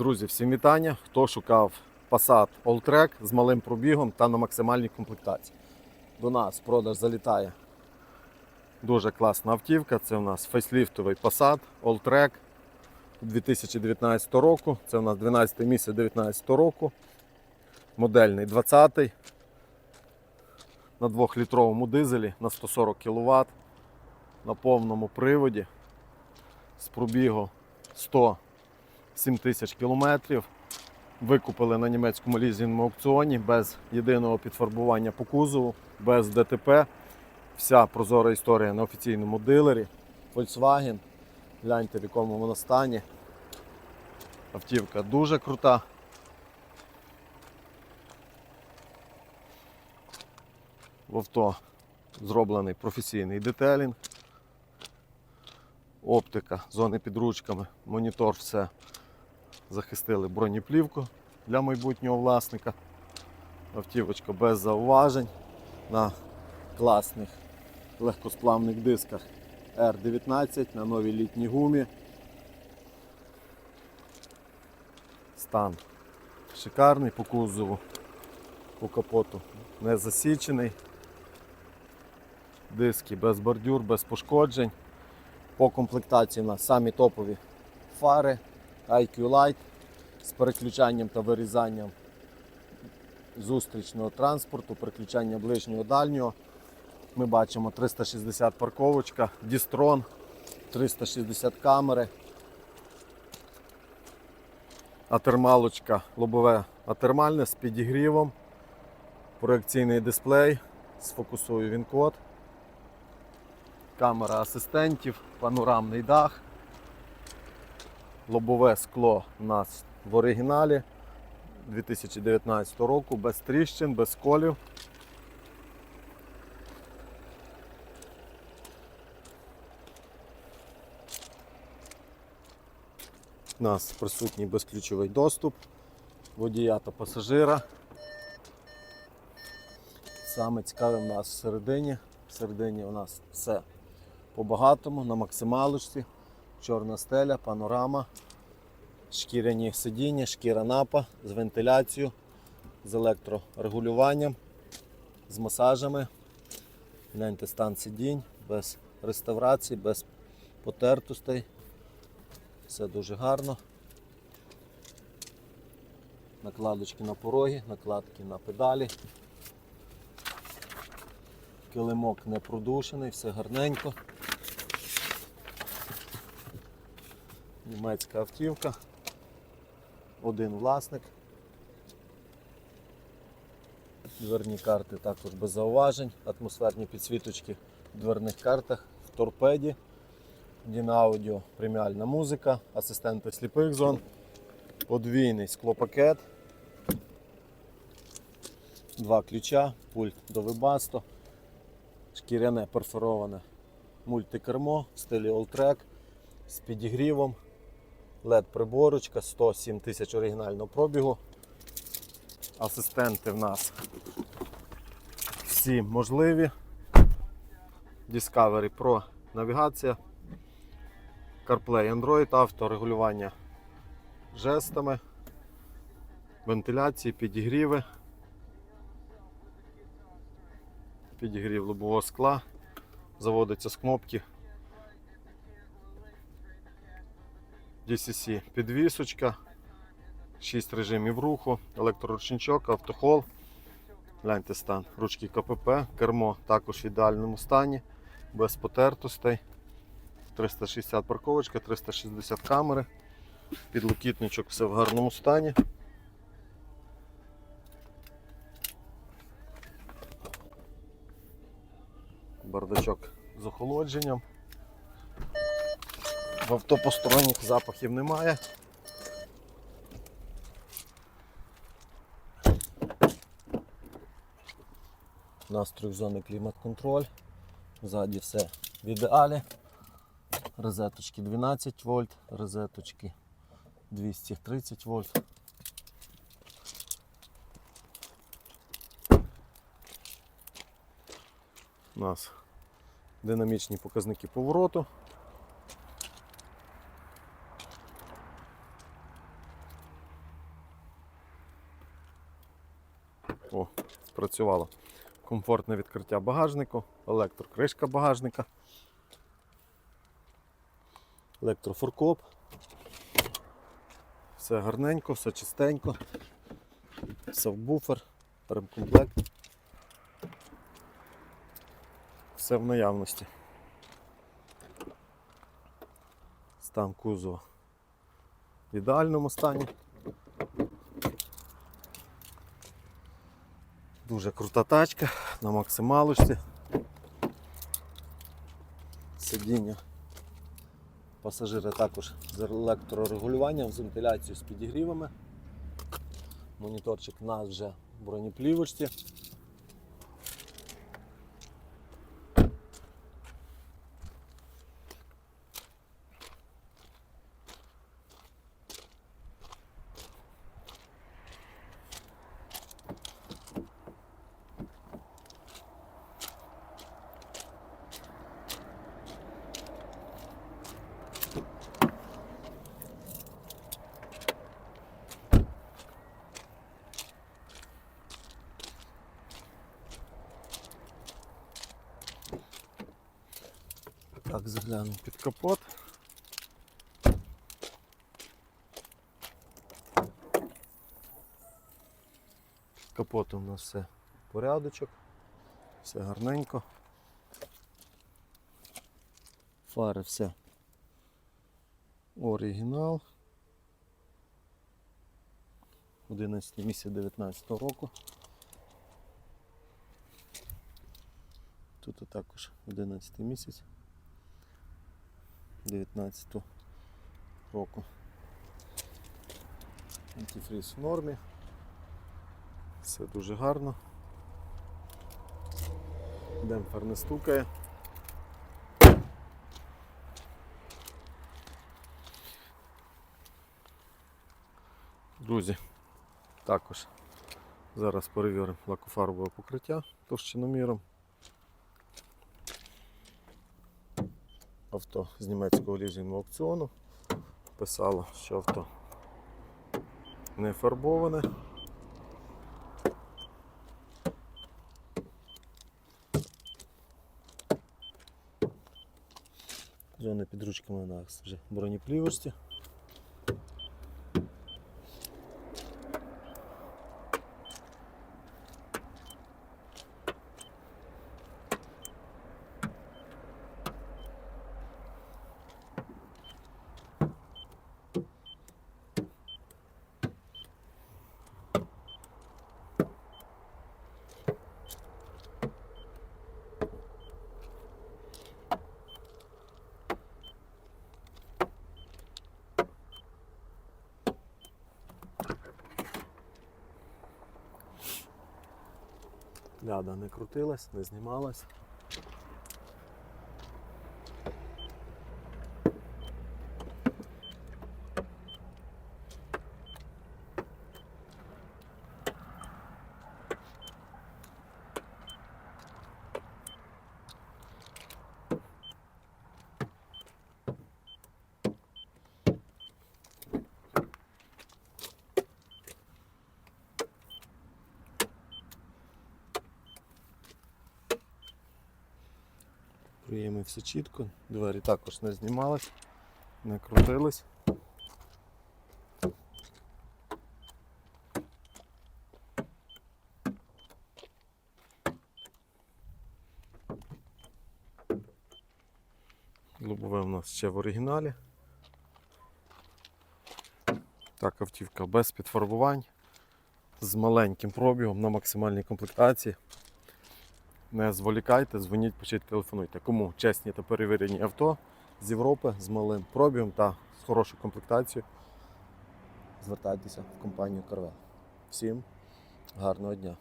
Друзі, всім вітання. Хто шукав Passat Alltrack з малим пробігом та на максимальній комплектації. До нас продаж залітає дуже класна автівка. Це у нас фейсліфтовий Passat Alltrack 2019 року. Це у нас 12 місяць 2019 року. Модельний 20 на 2-літровому дизелі на 140 кВт на повному приводі з пробігу 100 7 тисяч кілометрів. Викупили на німецькому лізінговому аукціоні без єдиного підфарбування по кузову, без ДТП. Вся прозора історія на офіційному дилері. Volkswagen. Гляньте, в якому вона стані. Автівка дуже крута. В авто зроблений професійний детелінг. Оптика, зони під ручками, монітор, все захистили бронеплівку для майбутнього власника. Автівочка без зауважень на класних легкосплавних дисках R19 на новій літній гумі. Стан шикарний по кузову, по капоту не засічений. Диски без бордюр, без пошкоджень. По комплектації у нас самі топові фари IQ Light з переключанням та вирізанням зустрічного транспорту, переключання ближнього дальнього. Ми бачимо 360 парковочка, Дістрон, 360 камери, атермалочка, лобове атермальне з підігрівом, проекційний дисплей, сфокусую він код камера асистентів, панорамний дах. Лобове скло у нас в оригіналі 2019 року, без тріщин, без колів. У нас присутній безключовий доступ водія та пасажира. Саме цікаве в нас всередині. Всередині у нас все по-багатому, на максималочці, чорна стеля, панорама, шкіряні сидіння, шкіра напа з вентиляцією, з електрорегулюванням, з масажами. Гляньте стан сидінь, без реставрації, без потертостей. Все дуже гарно. Накладочки на пороги, накладки на педалі. Килимок не продушений, все гарненько. Німецька автівка. Один власник. Дверні карти також без зауважень, атмосферні підсвіточки в дверних картах, в торпеді, Дінаудіо, преміальна музика, асистенти сліпих зон, подвійний склопакет, два ключа, пульт до вебасто, шкіряне перфороване мультикермо в стилі Alltrack з підігрівом, LED приборочка, 107 тисяч оригінального пробігу. Асистенти в нас всі можливі. Discovery Pro навігація, CarPlay Android, авторегулювання жестами, вентиляції, підігріви, підігрів лобового скла, заводиться з кнопки. DCC підвісочка, 6 режимів руху, електроручничок, автохол. Гляньте стан, ручки КПП, кермо також в ідеальному стані, без потертостей. 360 парковочка, 360 камери, підлокітничок все в гарному стані. Бардачок з охолодженням. В авто посторонніх запахів немає. У нас трьохзонний клімат-контроль. Ззаді все в ідеалі. Розеточки 12 вольт, розеточки 230 вольт. У нас динамічні показники повороту. Спрацювало. Комфортне відкриття багажнику, електрокришка багажника, електрофоркоп. Все гарненько, все чистенько. Сабвуфер, ремкомплект. Все в наявності. Стан кузова в ідеальному стані. Дуже крута тачка на максималочці. Сидіння. пасажира також з електрорегулюванням, з вентиляцією з підігрівами. Моніторчик у нас вже в бронеплівочці. Так, заглянемо під капот. Під капотом у нас все порядочок, все гарненько. Фари все оригінал. 11 місяць 19 року. Тут також 11 місяць. 19 року. Антифріз в нормі. Все дуже гарно. Демпфер не стукає. Друзі, також зараз перевіримо лакофарбове покриття товщиноміром. Авто з німецького лізингового аукціону. Писало, що авто не фарбоване. Зони під ручками у нас вже бронеплівочці. Ляда не крутилась, не знімалась. Проєми все чітко, двері також не знімались, не крутились. Лобове у нас ще в оригіналі. Так, автівка без підфарбувань, з маленьким пробігом на максимальній комплектації. Не зволікайте, дзвоніть, пишіть, телефонуйте. Кому чесні та перевірені авто з Європи з малим пробігом та з хорошою комплектацією. Звертайтеся в компанію Карвел. Всім гарного дня!